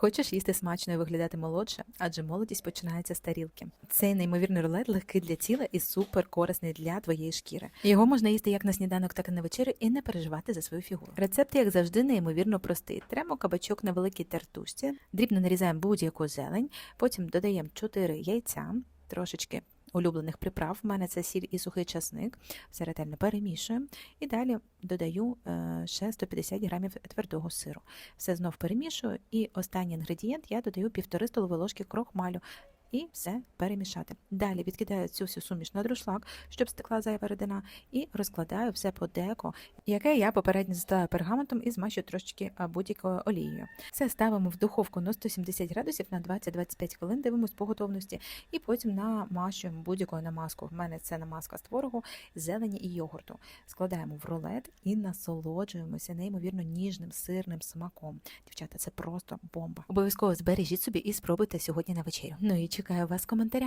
Хочеш їсти смачно і виглядати молодше, адже молодість починається з тарілки. Цей неймовірний рулет легкий для тіла і супер корисний для твоєї шкіри. Його можна їсти як на сніданок, так і на вечерю, і не переживати за свою фігуру. Рецепт, як завжди, неймовірно простий. Тремо кабачок на великій тертушці, дрібно нарізаємо будь-яку зелень, потім додаємо 4 яйця, трошечки. Улюблених приправ, в мене це сіль і сухий часник, все ретельно перемішуємо. І далі додаю е, ще 150 грамів твердого сиру. Все знов перемішую, і останній інгредієнт я додаю півтори столової ложки крохмалю. І все перемішати. Далі відкидаю цю всю суміш на друшлак, щоб стекла зайва рідина, і розкладаю все по деко, яке я попередньо застилаю пергаментом і змащую трошечки будь-якою олією. Це ставимо в духовку на 170 градусів на 20-25 хвилин, дивимось по готовності, і потім намащуємо будь-якою намазкою. В мене це намазка з творогу, зелені і йогурту. Складаємо в рулет і насолоджуємося неймовірно ніжним сирним смаком. Дівчата, це просто бомба. Обов'язково збережіть собі і спробуйте сьогодні на вечерю. Ну і чекаю вас в коментарях.